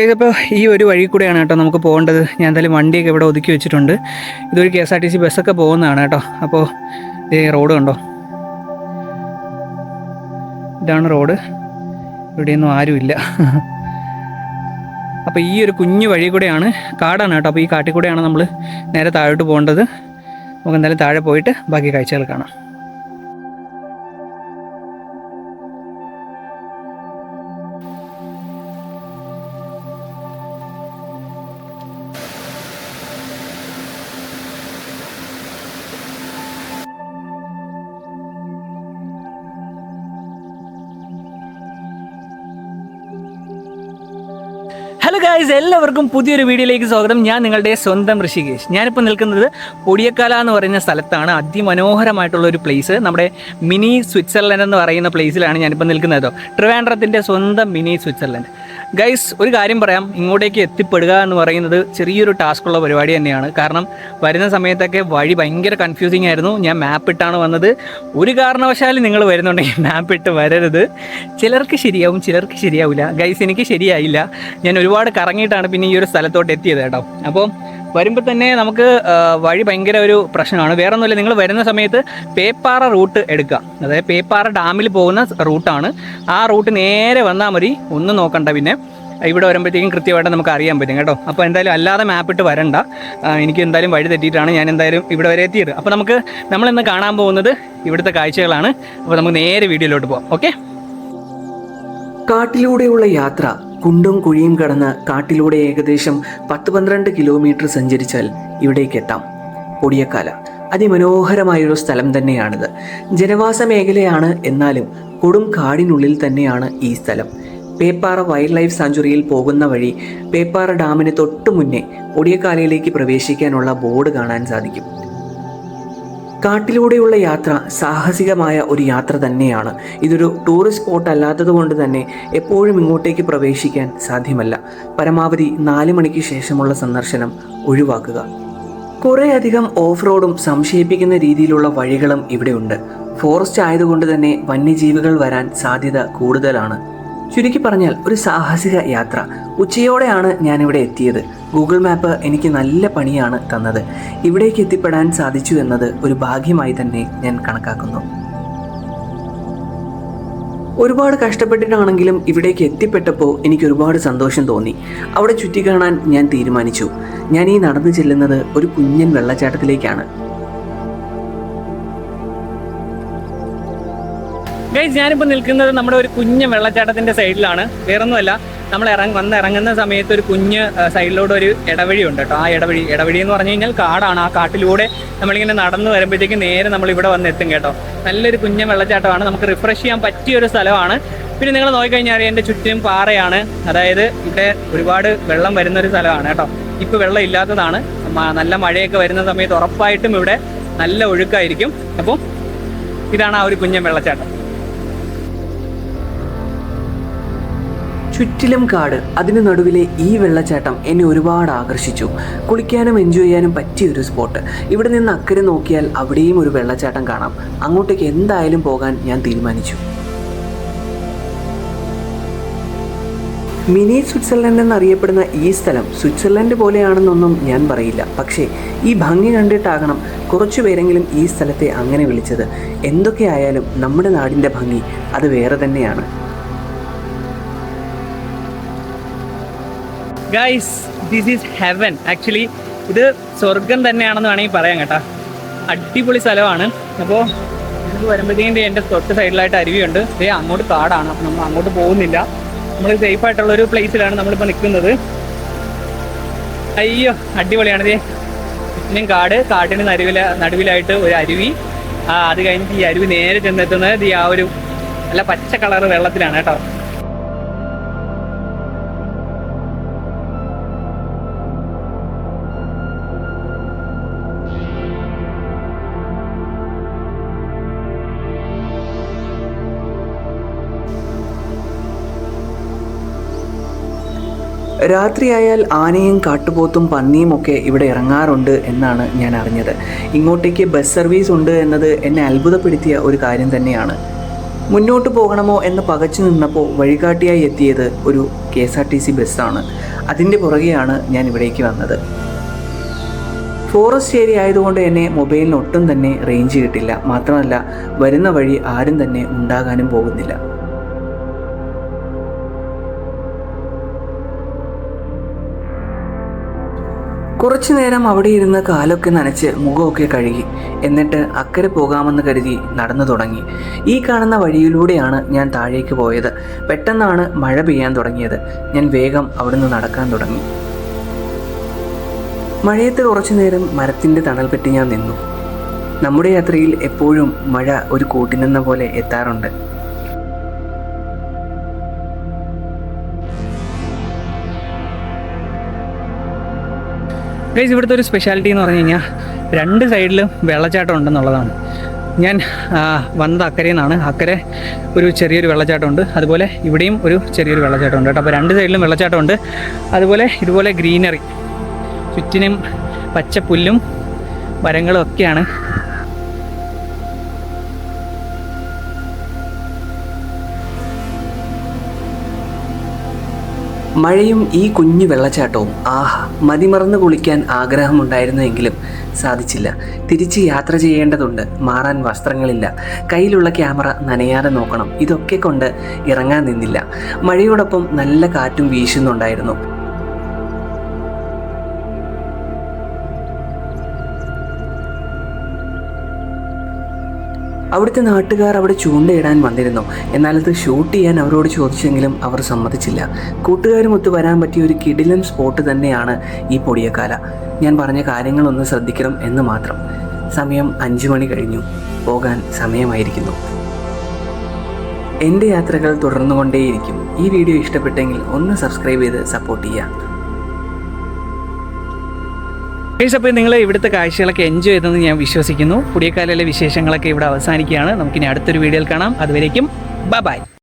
ഇതിപ്പോൾ ഈ ഒരു വഴി കൂടെയാണ് കേട്ടോ നമുക്ക് പോകേണ്ടത്. ഞാൻ എന്തായാലും വണ്ടിയൊക്കെ ഇവിടെ ഒതുക്കി വെച്ചിട്ടുണ്ട്. ഇതൊരു K S R T C ബസ്സൊക്കെ പോകുന്നതാണ് കേട്ടോ. അപ്പോൾ ഈ റോഡ് കണ്ടോ? ഇതാണ് റോഡ് ഇവിടെയൊന്നും ആരുമില്ല അപ്പോൾ ഈ ഒരു കുഞ്ഞു വഴി കൂടെയാണ് കാടാണ് കേട്ടോ. അപ്പോൾ ഈ കാട്ടിൽ കൂടെയാണ് നമ്മൾ നേരെ താഴോട്ട് പോകേണ്ടത്. നമുക്ക് എന്തായാലും താഴെ പോയിട്ട് ബാക്കി കാഴ്ചകൾ കാണാം. ഹലോ ഗായ്സ് എല്ലാവർക്കും പുതിയൊരു വീഡിയോയിലേക്ക് സ്വാഗതം. ഞാൻ നിങ്ങളുടെ സ്വന്തം ഋഷികേഷ്. ഞാനിപ്പോൾ നിൽക്കുന്നത് പൊടിയക്കാല എന്ന് പറയുന്ന സ്ഥലത്താണ്. അതിമനോഹരമായിട്ടുള്ള ഒരു പ്ലേസ് നമ്മുടെ മിനി സ്വിറ്റ്സർലൻഡ് എന്ന് പറയുന്ന പ്ലേസിലാണ് ഞാനിപ്പോൾ നിൽക്കുന്നത് ട്രിവാൻഡ്രത്തിന്റെ സ്വന്തം മിനി സ്വിറ്റ്സർലൻഡ്. ഗൈസ് ഒരു കാര്യം പറയാം. ഇങ്ങോട്ടേക്ക് എത്തിപ്പെടുക എന്ന് പറയുന്നത് ചെറിയൊരു ടാസ്ക് ഉള്ള പരിപാടി തന്നെയാണ്. കാരണം വരുന്ന സമയത്തൊക്കെ വഴി ഭയങ്കര കൺഫ്യൂസിങ് ആയിരുന്നു. ഞാൻ മാപ്പ് ഇട്ടാണ് വന്നത്. ഒരു കാരണവശാലും നിങ്ങൾ വരുന്നുണ്ടെങ്കിൽ മാപ്പ് ഇട്ട് വരരുത്. ചിലർക്ക് ശരിയാവും ചിലർക്ക് ശരിയാവില്ല. ഗൈസ് എനിക്ക് ശരിയായില്ല. ഞാൻ ഒരുപാട് കറങ്ങിയിട്ടാണ് പിന്നെ ഈ ഒരു സ്ഥലത്തോട്ട് എത്തിയത് കേട്ടോ. അപ്പോൾ വരുമ്പോൾ തന്നെ നമുക്ക് വഴി ഭയങ്കര ഒരു പ്രശ്നമാണ്. വേറെ ഒന്നുമില്ല നിങ്ങൾ വരുന്ന സമയത്ത് പേപ്പാറ റൂട്ട് എടുക്കുക. അതായത് പേപ്പാറ ഡാമിൽ പോകുന്ന റൂട്ടാണ്. ആ റൂട്ട് നേരെ വന്നാൽ മതി. ഒന്നും നോക്കണ്ട പിന്നെ. ഇവിടെ വരുമ്പോഴത്തേക്കും കൃത്യമായിട്ട് നമുക്ക് അറിയാൻ പറ്റും കേട്ടോ. അപ്പോൾ എന്തായാലും അല്ലാതെ മാപ്പിട്ട് വരണ്ട. എനിക്ക് എന്തായാലും വഴി തെറ്റിയിട്ടാണ് ഞാൻ എന്തായാലും ഇവിടെ വരെ എത്തിയത്. അപ്പോൾ നമുക്ക് നമ്മളിന്ന് കാണാൻ പോകുന്നത് ഇവിടുത്തെ കാഴ്ചകളാണ്. അപ്പോൾ നമുക്ക് നേരെ വീഡിയോയിലോട്ട് പോകാം ഓക്കെ? കാട്ടിലൂടെയുള്ള യാത്ര കുണ്ടും കുഴിയും കടന്ന് കാട്ടിലൂടെ ഏകദേശം പത്ത് പന്ത്രണ്ട് കിലോമീറ്റർ സഞ്ചരിച്ചാൽ ഇവിടേക്ക് എത്താം. പൊടിയക്കാല. അതിമനോഹരമായൊരു സ്ഥലം തന്നെയാണിത്. ജനവാസ മേഖലയാണ് എന്നാലും കൊടും കാടിനുള്ളിൽ തന്നെയാണ് ഈ സ്ഥലം. പേപ്പാറ വൈൽഡ് ലൈഫ് സാഞ്ചുറിയിൽ പോകുന്ന വഴി പേപ്പാറ ഡാമിന് തൊട്ടു മുന്നേ പൊടിയക്കാലയിലേക്ക് പ്രവേശിക്കാനുള്ള ബോർഡ് കാണാൻ സാധിക്കും. കാട്ടിലൂടെയുള്ള യാത്ര സാഹസികമായ ഒരു യാത്ര തന്നെയാണ്. ഇതൊരു ടൂറിസ്റ്റ് സ്പോട്ട് അല്ലാത്തതുകൊണ്ട് തന്നെ എപ്പോഴും ഇങ്ങോട്ടേക്ക് പ്രവേശിക്കാൻ സാധ്യമല്ല. പരമാവധി നാല് മണിക്ക് ശേഷമുള്ള സന്ദർശനം ഒഴിവാക്കുക. കുറേയധികം ഓഫ് റോഡും സംശയിപ്പിക്കുന്ന രീതിയിലുള്ള വഴികളും ഇവിടെയുണ്ട്. ഫോറസ്റ്റ് ആയതുകൊണ്ട് തന്നെ വന്യജീവികൾ വരാൻ സാധ്യത കൂടുതലാണ്. ചുരുക്കി പറഞ്ഞാൽ ഒരു സാഹസിക യാത്ര. ഉച്ചയോടെയാണ് ഞാനിവിടെ എത്തിയത്. ഗൂഗിൾ മാപ്പ് എനിക്ക് നല്ല പണിയാണ് തന്നത്. ഇവിടേക്ക് എത്തിപ്പെടാൻ സാധിച്ചു എന്നത് ഒരു ഭാഗ്യമായി തന്നെ ഞാൻ കണക്കാക്കുന്നു. ഒരുപാട് കഷ്ടപ്പെട്ടിട്ടാണെങ്കിലും ഇവിടേക്ക് എത്തിപ്പെട്ടപ്പോൾ എനിക്ക് ഒരുപാട് സന്തോഷം തോന്നി. അവിടെ ചുറ്റിക്കാണാൻ ഞാൻ തീരുമാനിച്ചു. ഞാൻ ഈ നടന്നു ചെല്ലുന്നത് ഒരു കുഞ്ഞൻ വെള്ളച്ചാട്ടത്തിലേക്കാണ്. ഗൈസ് ഞാനിപ്പോൾ നിൽക്കുന്നത് നമ്മുടെ ഒരു കുഞ്ഞ് വെള്ളച്ചാട്ടത്തിന്റെ സൈഡിലാണ്. വേറൊന്നുമല്ല നമ്മൾ ഇറങ്ങി വന്ന് ഇറങ്ങുന്ന സമയത്ത് ഒരു കുഞ്ഞ് സൈഡിലൂടെ ഒരു ഇടവഴി ഉണ്ട് കേട്ടോ. ആ ഇടവഴി ഇടവഴി എന്ന് പറഞ്ഞു കഴിഞ്ഞാൽ കാടാണ്. ആ കാട്ടിലൂടെ നമ്മളിങ്ങനെ നടന്നു വരുമ്പോഴത്തേക്ക് നേരെ നമ്മൾ ഇവിടെ വന്ന് എത്തും കേട്ടോ. നല്ലൊരു കുഞ്ഞ് വെള്ളച്ചാട്ടമാണ്. നമുക്ക് റിഫ്രഷ് ചെയ്യാൻ പറ്റിയ ഒരു സ്ഥലമാണ്. പിന്നെ നിങ്ങൾ നോക്കിക്കഴിഞ്ഞാൽ അറിയാം എന്റെ ചുറ്റിനും പാറയാണ്. അതായത് ഇവിടെ ഒരുപാട് വെള്ളം വരുന്ന ഒരു സ്ഥലമാണ് കേട്ടോ. ഇപ്പോൾ വെള്ളം ഇല്ലാത്തതാണ്. നല്ല മഴയൊക്കെ വരുന്ന സമയത്ത് ഉറപ്പായിട്ടും ഇവിടെ നല്ല ഒഴുക്കായിരിക്കും. അപ്പോൾ ഇതാണ് ആ ഒരു കുഞ്ഞൻ വെള്ളച്ചാട്ടം. ചുറ്റിലും കാട്. അതിന് നടുവിലെ ഈ വെള്ളച്ചാട്ടം എന്നെ ഒരുപാട് ആകർഷിച്ചു. കുളിക്കാനും എൻജോയ് ചെയ്യാനും പറ്റിയ ഒരു സ്പോട്ട് ഇവിടെ നിന്ന് അക്കരെ നോക്കിയാൽ അവിടെയും ഒരു വെള്ളച്ചാട്ടം കാണാം. അങ്ങോട്ടേക്ക് എന്തായാലും പോകാൻ ഞാൻ തീരുമാനിച്ചു. മിനി സ്വിറ്റ്സർലൻഡ് എന്നറിയപ്പെടുന്ന ഈ സ്ഥലം സ്വിറ്റ്സർലൻഡ് പോലെയാണെന്നൊന്നും ഞാൻ പറയില്ല. പക്ഷേ ഈ ഭംഗി കണ്ടിട്ടാകണം കുറച്ചു പേരെങ്കിലും ഈ സ്ഥലത്തെ അങ്ങനെ വിളിച്ചത്. എന്തൊക്കെയായാലും നമ്മുടെ നാടിന്റെ ഭംഗി അത് വേറെ തന്നെയാണ്. Guys this is heaven actually ഇത് സ്വർഗം തന്നെയാണെന്ന് വേണമെങ്കിൽ പറയാം കേട്ടാ. അടിപൊളി സ്ഥലമാണ്. അപ്പോൾ ഇത് വരുമ്പോഴത്തേക്കും എന്റെ തൊട്ട് സൈഡിലായിട്ട് അരുവിയുണ്ട്. ദേ അങ്ങോട്ട് കാടാണ്. അപ്പം നമ്മൾ അങ്ങോട്ട് പോകുന്നില്ല. നമ്മൾ സേഫ് ആയിട്ടുള്ള ഒരു പ്ലേസിലാണ് നമ്മളിപ്പോൾ നിൽക്കുന്നത്. അയ്യോ അടിപൊളിയാണ് ദേ. ചുറ്റിനും കാട് കാട്ടിന് നടുവില നടുവിലായിട്ട് ഒരു അരുവി. ആ അത് കഴിഞ്ഞിട്ട് ഈ അരുവി നേരെ ചെന്നെത്തുന്നത് ഈ ആ ഒരു നല്ല പച്ച കളർ വെള്ളത്തിലാണ് കേട്ടോ. രാത്രിയായാൽ ആനയും കാട്ടുപോത്തും പന്നിയും ഒക്കെ ഇവിടെ ഇറങ്ങാറുണ്ട് എന്നാണ് ഞാൻ അറിഞ്ഞത്. ഇങ്ങോട്ടേക്ക് ബസ് സർവീസ് ഉണ്ട് എന്നത് എന്നെ അത്ഭുതപ്പെടുത്തിയ ഒരു കാര്യം തന്നെയാണ്. മുന്നോട്ട് പോകണമോ എന്ന് പകച്ചു നിന്നപ്പോൾ വഴികാട്ടിയായി എത്തിയത് ഒരു K S R T C ബസ്സാണ്. അതിന്റെ പുറകെയാണ് ഞാൻ ഇവിടേക്ക് വന്നത്. ഫോറസ്റ്റ് ഏരിയ ആയതുകൊണ്ട് എന്നെ മൊബൈലിന് ഒട്ടും തന്നെ റേഞ്ച് കിട്ടില്ല. മാത്രമല്ല വരുന്ന വഴി ആരും തന്നെ ഉണ്ടാകാനും പോകുന്നില്ല. കുറച്ചു നേരം അവിടെ ഇരുന്ന് കാലൊക്കെ നനച്ച് മുഖമൊക്കെ കഴുകി. എന്നിട്ട് അക്കരെ പോകാമെന്ന് കരുതി നടന്നു തുടങ്ങി. ഈ കാണുന്ന വഴിയിലൂടെയാണ് ഞാൻ താഴേക്ക് പോയത്. പെട്ടെന്നാണ് മഴ പെയ്യാൻ തുടങ്ങിയത്. ഞാൻ വേഗം അവിടുന്ന് നടക്കാൻ തുടങ്ങി. മഴയത്ത് കുറച്ചു നേരം മരത്തിന്റെ തണൽ പറ്റി ഞാൻ നിന്നു. നമ്മുടെ യാത്രയിൽ എപ്പോഴും മഴ ഒരു കൂട്ടിനെന്ന പോലെ എത്താറുണ്ട്. ഗൈസ് ഇവിടുത്തെ ഒരു സ്പെഷ്യാലിറ്റി എന്ന് പറഞ്ഞു കഴിഞ്ഞാൽ രണ്ട് സൈഡിലും വെള്ളച്ചാട്ടം ഉണ്ടെന്നുള്ളതാണ്. ഞാൻ വന്നത് അക്കരയിൽ നിന്നാണ്. അക്കരെ ഒരു ചെറിയൊരു വെള്ളച്ചാട്ടമുണ്ട് അതുപോലെ ഇവിടെയും ഒരു ചെറിയൊരു വെള്ളച്ചാട്ടമുണ്ട് കേട്ടോ. അപ്പോൾ രണ്ട് സൈഡിലും വെള്ളച്ചാട്ടമുണ്ട് അതുപോലെ ഇതുപോലെ ഗ്രീനറി ചുറ്റിനും പച്ച പുല്ലും മരങ്ങളും ഒക്കെയാണ്. മഴയും ഈ കുഞ്ഞു വെള്ളച്ചാട്ടവും ആഹ്. മതിമറന്ന് കുളിക്കാൻ ആഗ്രഹമുണ്ടായിരുന്നുവെങ്കിലും സാധിച്ചില്ല. തിരിച്ച് യാത്ര ചെയ്യേണ്ടതുണ്ട്. മാറാൻ വസ്ത്രങ്ങളില്ല. കയ്യിലുള്ള ക്യാമറ നനയാതെ നോക്കണം. ഇതൊക്കെ കൊണ്ട് ഇറങ്ങാൻ നിന്നില്ല. മഴയോടൊപ്പം നല്ല കാറ്റും വീശുന്നുണ്ടായിരുന്നു. അവിടുത്തെ നാട്ടുകാർ അവിടെ ചൂണ്ടയിടാൻ വന്നിരുന്നു. എന്നാൽ അത് ഷൂട്ട് ചെയ്യാൻ അവരോട് ചോദിച്ചെങ്കിലും അവർ സമ്മതിച്ചില്ല. കൂട്ടുകാരുമൊത്ത് വരാൻ പറ്റിയ ഒരു കിടിലൻ സ്പോട്ട് തന്നെയാണ് ഈ പൊടിയക്കാല. ഞാൻ പറഞ്ഞ കാര്യങ്ങളൊന്ന് ശ്രദ്ധിക്കണം എന്ന് മാത്രം. സമയം അഞ്ചു മണി കഴിഞ്ഞു. പോകാൻ സമയമായിരിക്കുന്നു. എന്റെ യാത്രകൾ തുടർന്നുകൊണ്ടേയിരിക്കും. ഈ വീഡിയോ ഇഷ്ടപ്പെട്ടെങ്കിൽ ഒന്ന് സബ്സ്ക്രൈബ് ചെയ്ത് സപ്പോർട്ട് ചെയ്യുക. ഗൈസ് അപ്പോൾ നിങ്ങൾ ഇവിടുത്തെ കാഴ്ചകളൊക്കെ എൻജോയ് ചെയ്തെന്ന് ഞാൻ വിശ്വസിക്കുന്നു. പുതിയകാലയിലെ വിശേഷങ്ങളൊക്കെ ഇവിടെ അവസാനിക്കുകയാണ്. നമുക്കിനി അടുത്തൊരു വീഡിയോയിൽ കാണാം. അതുവരേക്കും ബൈ ബൈ